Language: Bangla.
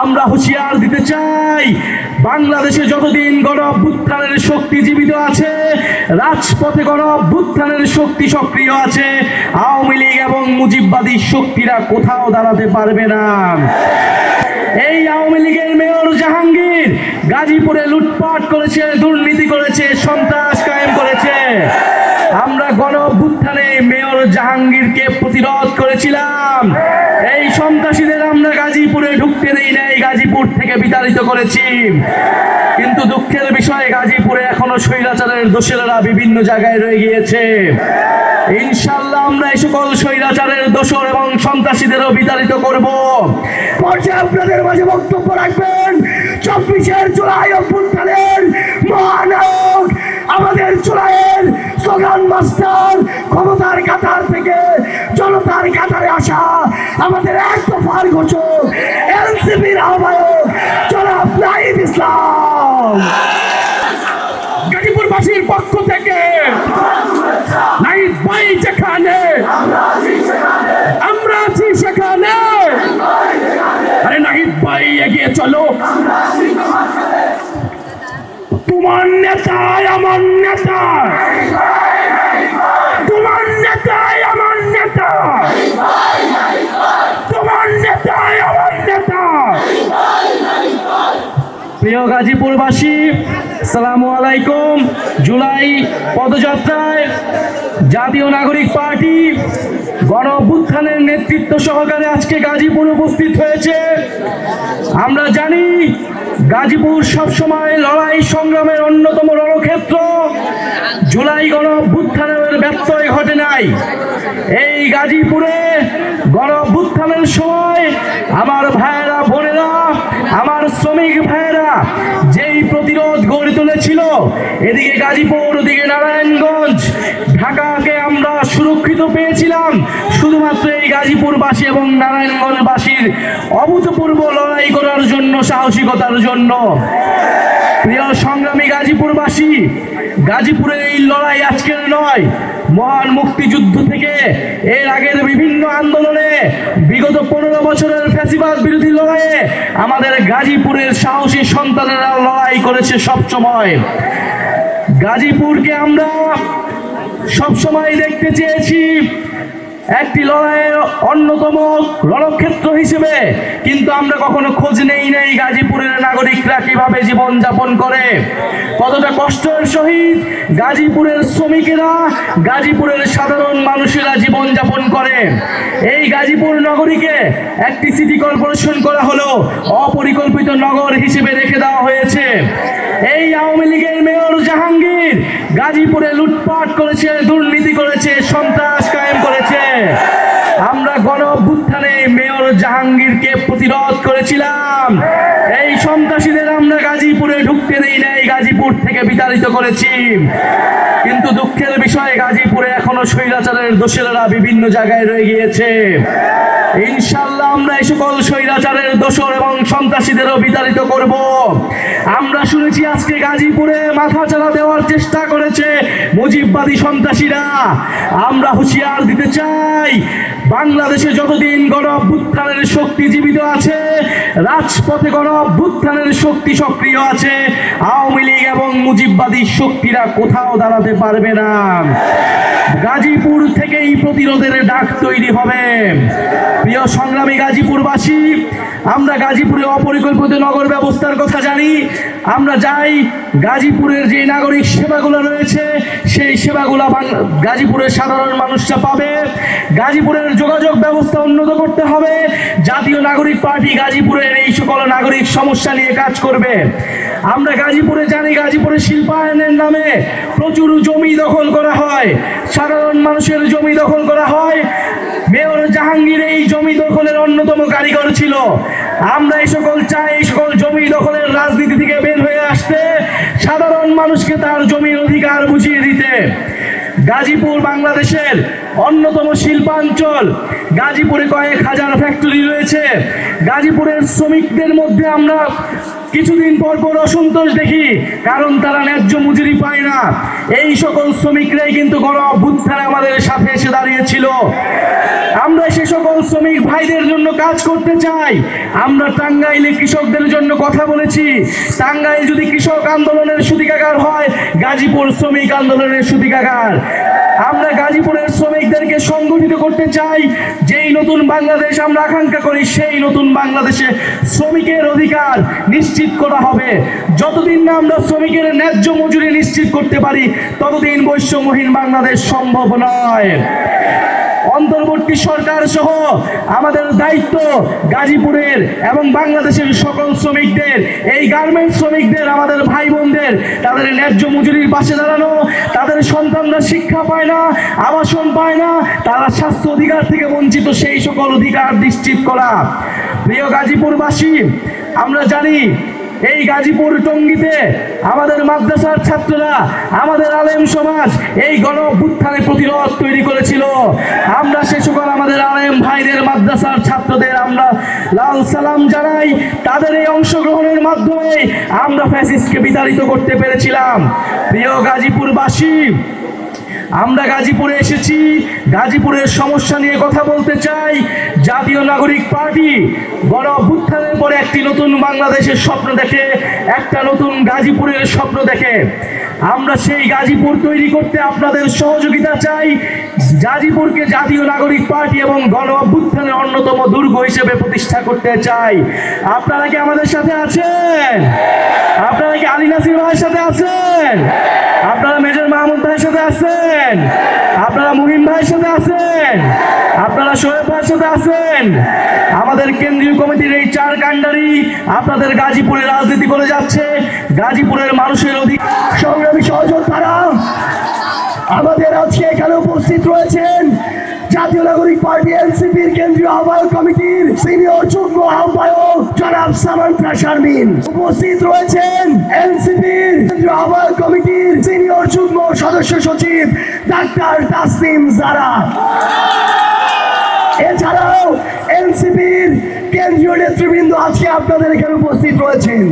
আমরা হুঁশিয়ার দিতে চাই। বাংলাদেশে যতদিন গণ শক্তি জীবিত আছে, রাজপথে গণ শক্তি সক্রিয় আছে, আওয়ামী লীগ এবং মুজিববাদী শক্তিরা কোথাও দাঁড়াতে পারবে না। এই আওয়ামী লীগের মেয়র জাহাঙ্গীর গাজীপুরে লুটপাট করেছে, দুর্নীতি করেছে, সন্ত্রাস কায়েম করেছে। আমরা গণ অভ্যুত্থানে মেয়র জাহাঙ্গীরকে প্রতিরোধ করেছিলাম। সন্ত্রাসীদের আমরা গাজীপুরে ঢুকতে দেই নাই, গাজীপুর থেকে বিতাড়িত করেছি। কিন্তু দুঃখের বিষয়, গাজীপুরে এখনও স্বৈরাচারের দোষেরা বিভিন্ন জায়গায় রয়ে গিয়েছে। ইনশাল্লাহ আমরা এই সকল স্বৈরাচারের দোষর এবং সন্ত্রাসীদেরও বিতাড়িত করব। পর্যায়ে আপনাদের মাঝে বক্তব্য রাখবেন, চব্বিশের জুলাই অভ্যুত্থানের মহানায়ক, আমাদের জুলাইয়ের স্লোগান মাস্টার ক্ষমতার কাতার থেকে গাজীপুরবাসীর পক্ষ থেকে ভাই যেখানে, আমরা আছি সেখানে। আরে নাহিদ ভাই এগিয়ে চলো। তোমার নেতা, আমার নেতা। প্রিয় গাজীপুরবাসী, সালামু আলাইকুম। জুলাই পদযাত্রায় জাতীয় নাগরিক পার্টি গণ অভ্যুত্থানের নেতৃত্ব সহকারে আজকে গাজীপুর উপস্থিত হয়েছে। আমরা জানি গাজীপুর সবসময় লড়াই সংগ্রামের অন্যতম রণক্ষেত্র। জুলাই গণ অভ্যুত্থানের ব্যত্যয় ঘটে নাই। এই গাজীপুরে গণ অভ্যুত্থানের সময় আমার ভাইয়েরা, বোনেরা আমার শ্রমিক ভাইয়েরা, যেই প্রতিরোধ গড়ে তুলেছিল, এদিকে গাজীপুর, ওদিকে নারায়ণগঞ্জ, ঢাকাকে আমরা সুরক্ষিত পেয়েছিলাম। শুধুমাত্র এই গাজীপুরবাসী এবং নারায়ণগঞ্জবাসীর অভূতপূর্ব লড়াই করার জন্য, সাহসিকতার জন্য। প্রিয় সংগ্রামী গাজীপুরবাসী গাজীপুরের এই লড়াই আজকের নয়, মহান মুক্তিযুদ্ধ থেকে এর আগের বিভিন্ন আন্দোলনে বিগত পনেরো বছরের ফ্যাসিবাদ বিরোধী লড়াইয়ে আমাদের গাজীপুরের সাহসী সন্তানেরা লড়াই করেছে সবসময় গাজীপুরকে আমরা সবসময় দেখতে চেয়েছি, একটি লড়াইয়ের অন্যতম রণক্ষেত্র হিসেবে, কিন্তু আমরা কখনো খোঁজ নেই নেই গাজীপুরের নাগরিকরা কীভাবে জীবন যাপন করে? কতটা কষ্টের সহিত গাজীপুরের শ্রমিকেরা, গাজীপুরের সাধারণ মানুষেরা জীবন যাপন করে? এই গাজীপুর নগরীকে একটি সিটি কর্পোরেশন করা হলো, অপরিকল্পিত নগর হিসেবে রেখে দেওয়া হয়েছে। এই আওয়ামী লীগের মেয়র জাহাঙ্গীর গাজীপুরে লুটপাট করেছে, দুর্নীতি করেছে, সন্ত্রাস কায়েম করেছে। আমরা গণ অভ্যুত্থানে মেয়র জাহাঙ্গীরকে প্রতিরোধ করেছিলাম। এই সন্ত্রাসীদের আমরা গাজীপুরে ঢুকতে দেই নাই, গাজীপুর থেকে বিতাড়িত করেছি। কিন্তু দুঃখের বিষয়, গাজীপুরে এখনও স্বৈরাচারের দোষেরা বিভিন্ন জায়গায় রয়ে গিয়েছে। ইনশাল্লাহ আমরা এই সকল স্বৈরাচারের দোষর এবং সন্ত্রাসীদেরও বিতাড়িত করব। আমরা শুনেছি আজকে গাজীপুরে মাথা চালা দেওয়ার চেষ্টা করেছে মুজিববাদী সন্ত্রাসীরা। আমরা হুঁশিয়ার দিতে চাই, বাংলাদেশে যতদিন গণ অভ্যুত্থানের শক্তি জীবিত আছে, রাজপথে গণ অভ্যুত্থানের শক্তি সক্রিয় আছে, আওয়ামী লীগ এবং মুজিববাদী শক্তিরা কোথাও দাঁড়াতে পারবে না। গাজীপুর থেকেই প্রতিরোধের ডাক তৈরি হবে। প্রিয় সংগ্রামী গাজীপুরবাসী, আমরা গাজীপুরে অপরিকল্পিত নগর ব্যবস্থার কথা জানি। আমরা যাই, গাজীপুরের যে নাগরিক সেবাগুলো রয়েছে, সেই সেবাগুলো গাজীপুরের সাধারণ মানুষরা পাবে। গাজীপুরের যোগাযোগ ব্যবস্থা উন্নত করতে হবে। জাতীয় নাগরিক পার্টি গাজীপুরের এই সকল নাগরিক সমস্যা নিয়ে কাজ করবে। আমরা গাজীপুরে জানি, গাজীপুরে শিল্পায়নের নামে প্রচুর জমি দখল করা হয়। সাধারণ মানুষের জমি দখল করা হয়। মেয়র জাহাঙ্গীর এই জমি দখলের অন্যতম কারিগর ছিল। আমরা এই সকল চাই, এই সকল জমি দখলের রাজনীতি থেকে বের হয়ে আসতে, সাধারণ মানুষকে তার জমির অধিকার বুঝিয়ে দিতে। গাজীপুর বাংলাদেশের অন্যতম শিল্পাঞ্চল। গাজীপুরে কয়েক হাজার ফ্যাক্টরি রয়েছে। গাজীপুরের শ্রমিকদের মধ্যে আমরা কিছুদিন পর পর অসন্তোষ দেখি, কারণ তারা ন্যায্য মজুরি পায় না। এই সকল শ্রমিকরাই কিন্তু গণ অভ্যুত্থানে আমাদের সাথে এসে দাঁড়িয়েছিল। আমরা সে সকল শ্রমিক ভাইদের জন্য কাজ করতে চাই। আমরা টাঙ্গাইলে কৃষকদের জন্য কথা বলেছি। টাঙ্গাইল যদি কৃষক আন্দোলনের সুতিকাগার হয়, গাজীপুর শ্রমিক আন্দোলনের সুতিকাগার। আমরা গাজীপুরের শ্রমিকদেরকে সংগঠিত করতে চাই। যেই নতুন বাংলাদেশ আমরা আকাঙ্ক্ষা করি, সেই নতুন বাংলাদেশে শ্রমিকের অধিকার নিশ্চিত করা হবে। যতদিন না আমরা শ্রমিকের ন্যায্য মজুরি নিশ্চিত করতে পারি, ততদিন বৈশ্যমহীন বাংলাদেশ সম্ভব নয়। অন্তর্বর্তী সরকার সহ আমাদের দায়িত্ব গাজীপুরের এবং বাংলাদেশের সকল শ্রমিকদের, এই গার্মেন্টস শ্রমিকদের, আমাদের ভাই বোনদের তাদের ন্যায্য মজুরির পাশে দাঁড়ানো, তাদের সন্তানরা শিক্ষা পায় না, আবাসন পায় না, তারা স্বাস্থ্য অধিকার থেকে বঞ্চিত সেই সকল অধিকার নিশ্চিত করা। প্রিয় গাজীপুরবাসী, আমরা জানি এই গাজীপুর টঙ্গিতে আমাদের মাদ্রাসার ছাত্ররা, আমাদের আলেম সমাজ এই গণ প্রতিরোধ তৈরি করেছিল। আমরা সে সকল আমাদের আলেম ভাইদের মাদ্রাসার ছাত্রদের আমরা লাল সালাম জানাই। তাদের এই অংশগ্রহণের মাধ্যমে আমরা ফ্যাসিস্টকে বিতাড়িত করতে পেরেছিলাম। প্রিয় গাজীপুরবাসী আমরা গাজীপুরে এসেছি। গাজীপুরের সমস্যা নিয়ে কথা বলতে চাই। জাতীয় নাগরিক পার্টি গণ অভ্যুত্থানের পরে একটি নতুন বাংলাদেশের স্বপ্ন দেখে, একটা নতুন গাজীপুরের স্বপ্ন দেখে। আমরা সেই গাজীপুর তৈরি করতে আপনাদের সহযোগিতা চাই। গাজীপুরকে জাতীয় নাগরিক পার্টি এবং গণ অভ্যুত্থানের অন্যতম দুর্গ হিসেবে প্রতিষ্ঠা করতে চাই। আপনারা কি আমাদের সাথে আছেন? আপনারা কি আলী নাসির ভাইয়ের সাথে আছেন? আপনারা মেজর মাহমুদ ভাইয়ের সাথে আছেন? আপনারা মুহিম ভাইয়ের সাথে আছেন? আপনারা শোয়েব ভাইয়ের সাথে আছেন? আমাদের কেন্দ্রীয় কমিটির এই চার কাণ্ডারি আপনাদের গাজীপুরে রাজনীতি করে যাচ্ছে। গাজীপুরের মানুষের অধিক সংগ্রামী সহযোগ সহযোদ্ধারা আমাদের আজকে এখানে উপস্থিত রয়েছেন। জাতীয় নাগরিক পার্টি এনসিপির কেন্দ্রীয় আহ্বায়ক কমিটির সিনিয়র যুগ্ম আহ্বায়ক জনাব সামান্তা শারমিন উপস্থিত রয়েছেন এনসিপির কেন্দ্রীয় আহ্বায়ক কমিটির সিনিয়র যুগ্ম সদস্য সচিব ডাক্তার তাসনিম জারা। এছাড়াও এনসিপির কেন্দ্রীয় নেতৃবৃন্দ আজকে আপনাদের এখানে উপস্থিত রয়েছেন।